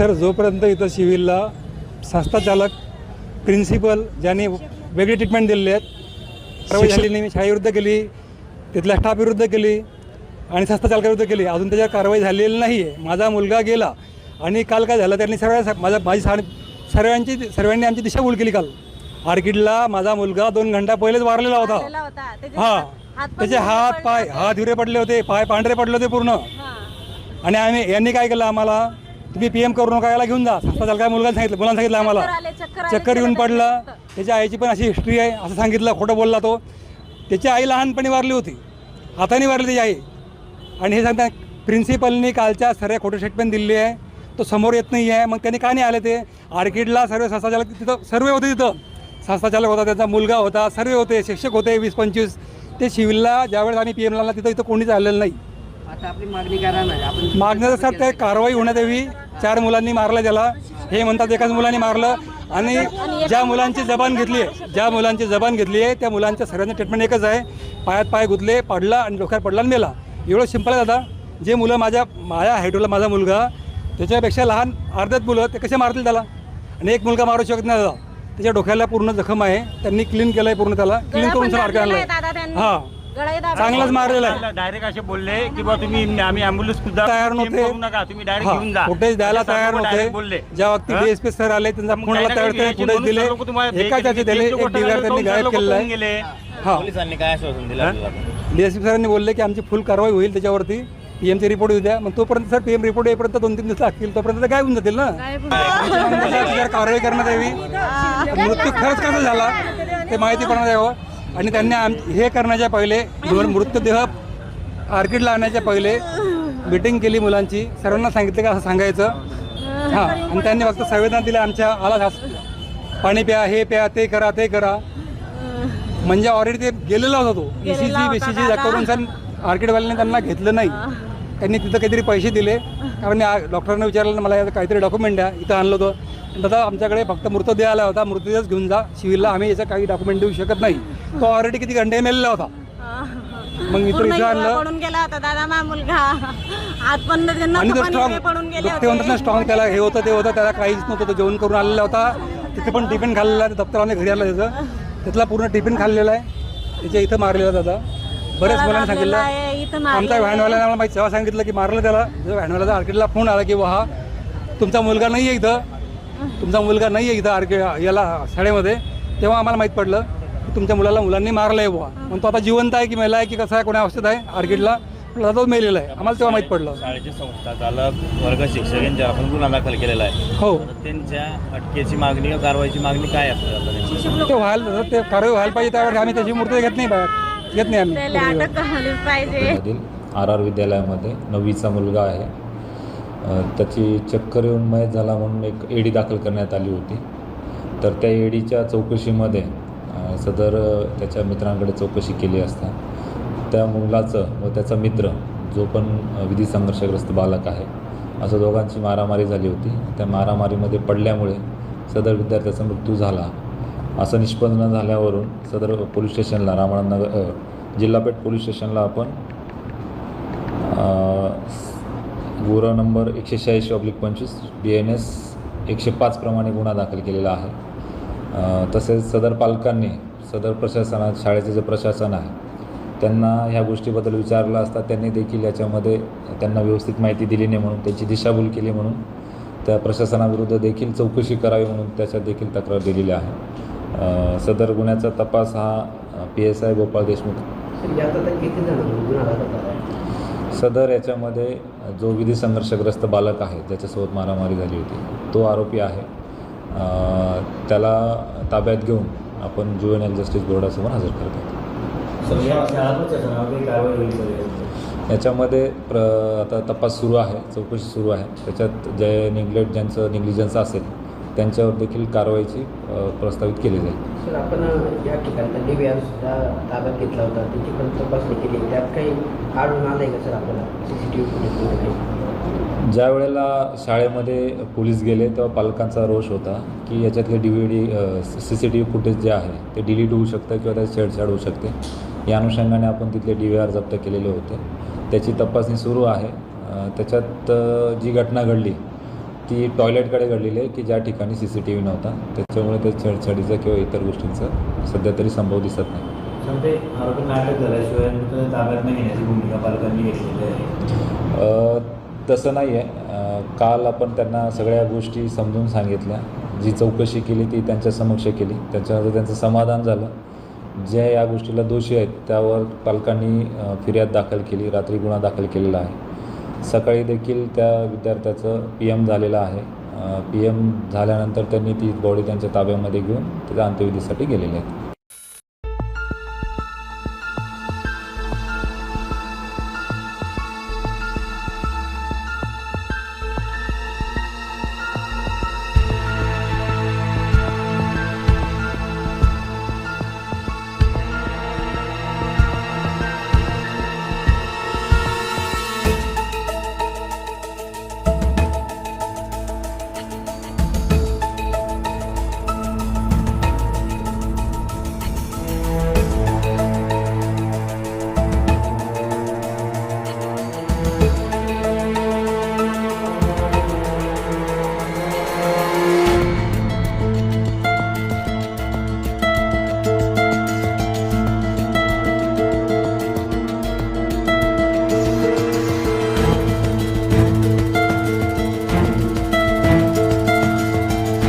Sir जोपर्यंत इथं सिव्हिलला संस्था चालक प्रिन्सिपल ज्यांनी वेगळी ट्रीटमेंट दिलेली आहेत कारवाई झाली नाही शाळेविरुद्ध केली तिथल्या स्टाफ विरुद्ध केली आणि संस्था चालकाविरुद्ध केली अजून त्याच्यावर कारवाई झालेली नाही आहे माझा मुलगा गेला आणि काल काय झालं त्यांनी सर्व माझा माझी सा सर्वांची सर्वांनी आमची दिशाभूल केली काल. आर्किडला माझा मुलगा दोन घंटा पहिलेच वारलेला होता. हा. त्याचे हात पाय हात. हिरे पडले होते पाय पांढरे पडले होते पूर्ण. आणि आम्ही यांनी काय केलं आम्हाला? तुम्ही पी एम करू नका याला घेऊन जा. संस्था चालका मुलगा सांगितलं मुलांना सांगितलं आम्हाला. चक्कर येऊन त्याला पडलं. त्याच्या आईची पण अशी हिस्ट्री आहे असं सांगितलं खोटं बोलला तो. त्याची आई लहानपणी वारली होती. हाताने वारली त्याची आई. आणि हे सांगता प्रिन्सिपलनी कालच्या सर्व खोटं स्टेटमेंट दिली आहे. तो समोर येत नाही आहे मग त्यांनी का नाही आले ते? आर्किडला सर्व संस्थाचालक तिथं सर्व होते तिथं. संस्थाचालक होता त्याचा मुलगा होता सर्व होते शिक्षक होते वीस पंचवीस. ते सिव्हिलला ज्यावेळेस आम्ही पी एमला तिथं इथं कोणीच आलेलं नाही. आता आपली मागणी करा ना आपण मागण्याचं सर ते कारवाई होण्यात यावी. चार मुलांनी मारलं त्याला हे म्हणतात एकाच मुलांनी मारलं. आणि ज्या मुलांची जबान घेतली आहे ज्या मुलांची जबान घेतली आहे त्या मुलांच्या सर्वांचं ट्रीटमेंट एकच आहे. पायात पाय गुतले पडला आणि डोक्यात पडला आणि मेला. एवढं सिंपल आहे दादा. जे मुलं माझ्या माझ्या हायटोला माझा मुलगा त्याच्यापेक्षा लहान अर्ध्यात मुलं ते कसे मारतील त्याला? आणि एक मुलगा मारू शकत नाही दादा. त्याच्या डोक्याला पूर्ण जखम आहे. त्यांनी क्लीन केलं आहे पूर्ण त्याला. क्लीन करून सर आणलं आहे. दादा त्यांनी. हां. चांगलाच मारलेला आहे. डायरेक्ट असे बोलले की बा तुम्ही आम्ही अँब्युलन्स सुद्धा तयार नव्हते. करू नका. तुम्ही डायरेक्ट घेऊन जा. फुटेज द्यायला असे तयार direct नव्हते. बोलले. ज्या वक्ती हं? डीएसपी सर आले त्यांचा मग त्यावेळेस नाही त्यांनी फुटेज दिले. म्हणून लोकं तुम्हाला एका त्याचे दिले एक गोष्ट झाली, त्यांनी गायब लोकं केलेला पळून आहे. गेले. हा. पोलिसांनी काय आश्वासन दिलं आपल्याला? डीएसपी सरांनी बोलले की आमची फुल कारवाई होईल त्याच्यावरती. पीएमची रिपोर्ट येऊ द्या. मग तोपर्यंत सर पीएम रिपोर्ट येईपर्यंत दोन तीन दिवस लागतील. तोपर्यंत ते गायब होऊन जातील ना? त्याच्यावर कारवाई करण्यात यावी. मृत्यू खरंच कसा झाला? ते माहिती करण्यात यावं आणि त्यांनी आम हे करण्याच्या पहिले मृतदेह आर्किडला आणण्याच्या पहिले मिटिंग केली मुलांची. सर्वांना सांगितलं का असं सांगायचं. हां आणि त्यांनी फक्त संवेदना दिल्या आमच्या आला पाणी प्या हे प्या ते करा ते करा. म्हणजे ऑलरेडी ते गेलेला होता तो. E बीसीची दादा. करून सर आर्किडवाल्यांनी त्यांना घेतलं नाही. त्यांनी तिथं काहीतरी पैसे दिले. कारण डॉक्टरांना विचारलं मला याचं काहीतरी डॉक्युमेंट द्या. इथं आणलं होतं. दादा आमच्याकडे फक्त मृतदेह आला होता. मृतदेहच घेऊन जा. सिव्हिलला आम्ही याचं काही डॉक्युमेंट देऊ शकत नाही. तो ऑलरेडी किती घंटे मेलेला होता. मग मी तो पूर्ण इथं हिरवा आणलं. पडून गेला होता दादा मा मुलगा. पण आणि तो पण स्ट्रॉंग हिरवे पडून गेले ते म्हणतात ना होते स्ट्रॉंग त्याला हे होतं ते होतं त्याला काहीच नव्हतं तो जेवण करून आलेला होता. तिथे पण टिफिन खाल्लेला आहे दप्तराने घरी आला त्याचं त्यातला पूर्ण टिफिन खाल्लेला आहे. त्याच्या इथं मारलेला दादा. बरेच मुलांना सांगितलं. आहे, इथं मारलेलं आमच्या आहे. व्हॅनवाल्याने आम्हाला माहिती तेव्हा सांगितलं की मारलं त्याला. जेव्हा व्हॅनवाल्याचा आर्किडला फोन आला की हा तुमचा मुलगा नाही आहे इथं. तुमचा मुलगा नाही आहे इथं आर्किड याला शाळेमध्ये. तेव्हा आम्हाला माहीत पडलं. तुमच्या मुलाला मुलांनी मारलं आहे बुवा. मग तो आता जिवंत आहे की मेला आहे की कसं आहे कोण्या अवस्थेत आहे आर्किडला. म्हटलं तो मेलेला आहे. आम्हाला तेव्हा माहीत पडलं. शाळेचे संस्था चालक वर्ग शिक्षक यांच्यावर आपण गुन्हा दाखल केलेला आहे. हो. तर त्यांच्या अटकेची मागणी किंवा कारवाईची मागणी काय असते आता त्यांची? ते व्हायला ते कारवाई व्हायला पाहिजे त्यावेळेस आम्ही त्याची मूर्ती घेत नाही बाहेर. घेत नाही त्याला आम्ही अटक झालीच पाहिजे. मधील आर आर विद्यालयामध्ये नववीचा मुलगा आहे. अ, त्याची चक्कर येऊन मयत झाला म्हणून एक एडी दाखल करण्यात आली होती. तर त्या एडीच्या चौकशीमध्ये सदर त्याच्या मित्रांकडे चौकशी केली असता. त्या मुलाचं व त्याचा मित्र जो पण विधी संघर्षग्रस्त बालक आहे असं दोघांची मारामारी झाली होती. त्या मारामारीमध्ये पडल्यामुळे सदर विद्यार्थ्याचा मृत्यू झाला. असं निष्पन्न झाल्यावरून सदर पोलीस स्टेशनला रामणानगर जिल्हापेठ पोलीस स्टेशनला आपण गोरा नंबर एकशे शहाऐंशी ऑब्लिक पंचवीस बी एन एस एकशे पाचप्रमाणे गुन्हा दाखल केलेला आहे. तसेच सदर पालकांनी सदर प्रशासनात शाळेचे जे प्रशासन आहे त्यांना ह्या गोष्टीबद्दल विचारलं असता त्यांनी देखील याच्यामध्ये त्यांना व्यवस्थित माहिती दिली नाही म्हणून त्यांची दिशाभूल केली म्हणून त्या प्रशासनाविरुद्ध देखील चौकशी करावी म्हणून त्याच्यात देखील तक्रार दिलेली आहे सदर गुन्ह्याचा तपास हा P S I Gopal Deshmukh? सदर याच्यामध्ये जो विधी संघर्षग्रस्त बालक आहे ज्याच्यासोबत मारामारी झाली होती तो आरोपी आहे त्याला ताब्यात घेऊन आपण ज्युएनएल जस्टिस बोर्डासमोर हजर करतात याच्यामध्ये प्र आता तपास सुरू आहे चौकशी सुरू आहे. त्याच्यात जे निग्लेक्ट ज्यांचं निग्लिजन्स असेल त्यांच्यावर देखील कारवाईची प्रस्तावित केली जाईल. सर आपण या ठिकाणचा सुद्धा ताब्यात घेतला होता. त्याची पण तपासणी केली. त्यात काही आढळून आलं का सर आपल्याला? सी सी टी व्ही ज्या वेळेला शाळेमध्ये पोलीस गेले तेव्हा पालकांचा रोष होता की याच्यातले D V D C C T V footage जे आहे ते डिलीट होऊ शकतं किंवा त्यात छेडछाड होऊ शकते. या अनुषंगाने आपण तिथले डी व्ही आर जप्त केलेले होते. त्याची तपासणी सुरू आहे. अ, त्याच्यात अ, जी घटना घडली ती टॉयलेटकडे घडलेली आहे की ज्या ठिकाणी सी सी टी व्ही नव्हता त्याच्यामुळे ते छेडछाडीचा किंवा इतर गोष्टींचा सध्या तरी संभव दिसत नाही. ते भूमिका पालकांनी घेतलेली आहे. तसं नाही आहे. काल आपण त्यांना सगळ्या गोष्टी समजून सांगितल्या. जी चौकशी केली ती त्यांच्या समक्ष केली. त्याच्यानंतर त्यांचं समाधान झालं. ज्या या गोष्टीला दोषी आहेत त्यावर पालकांनी फिर्याद दाखल केली रात्री गुन्हा दाखल केलेला आहे. सकाळी देखील त्या विद्यार्थ्याचं पी एम झालेलं आहे. पी एम झाल्यानंतर त्यांनी ती बॉडी त्यांच्या ताब्यामध्ये घेऊन त्याच्या अंत्यविधीसाठी गेलेले आहेत.